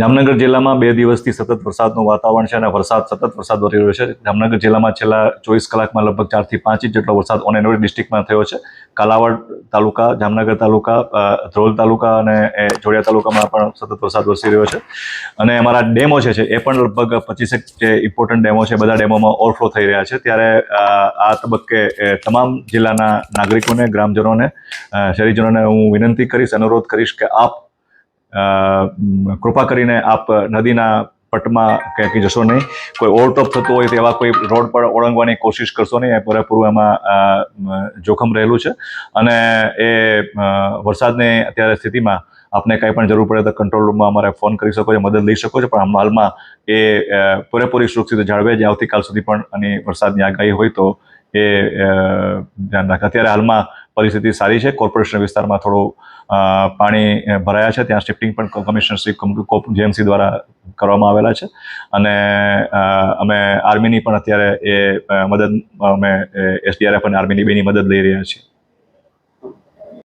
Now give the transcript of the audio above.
જામનગર જિલ્લામાં બે દિવસથી સતત વરસાદનું વાતાવરણ છે અને વરસાદ સતત વરસાદ વધી રહ્યો છે. જામનગર જિલ્લામાં છેલ્લા ચોવીસ કલાકમાં લગભગ ચારથી પાંચ ઇંચ જેટલો વરસાદ ઓન એન્ડ ડિસ્ટ્રિક્ટમાં થયો છે. કાલાવાડ તાલુકા, જામનગર તાલુકા ધ્રોલ તાલુકા અને જોડિયા તાલુકામાં પણ સતત વરસાદ વરસી રહ્યો છે. અને અમારા ડેમો છે એ પણ લગભગ પચીસેક જે ઇમ્પોર્ટન્ટ ડેમો છે, બધા ડેમોમાં ઓવરફ્લો થઈ રહ્યા છે. ત્યારે આ તબક્કે તમામ જિલ્લાના નાગરિકોને, ગ્રામજનોને શહેરીજનોને હું વિનંતી કરીશ, અનુરોધ કરીશ કે આપ કૃપા કરીને આપ નદીના પટમાં ક્યાંક જશો નહીં, કોઈ ઓવરટોપ થતું હોય તેવા કોઈ રોડ પર ઓળંગવાની કોશિશ કરશો નહીં, એ પૂરેપૂરું એમાં જોખમ રહેલું છે. અને એ વરસાદની અત્યારે સ્થિતિમાં આપને કંઈ પણ જરૂર પડે તો કંટ્રોલ રૂમમાં અમારે ફોન કરી શકો છો, મદદ લઈ શકો છો, પણ હાલમાં એ પૂરેપૂરી સુરક્ષિત જાળવે જે આવતીકાલ સુધી પણ આની વરસાદની આગાહી હોય તો એ ધ્યાન રાખે. અત્યારે હાલમાં પરિસ્થિતિ સારી છે. કોર્પોરેશન વિસ્તારમાં થોડું પાણી ભરાયા છે. ત્યાં શિફ્ટિંગ પણ કમિશનરશ્રી જેએમસી દ્વારા કરવામાં આવેલા છે. અને અમે આર્મીની પણ અત્યારે એ મદદ, અમે એસડીઆરએફ અને આર્મીની બેની મદદ લઈ રહ્યા છીએ.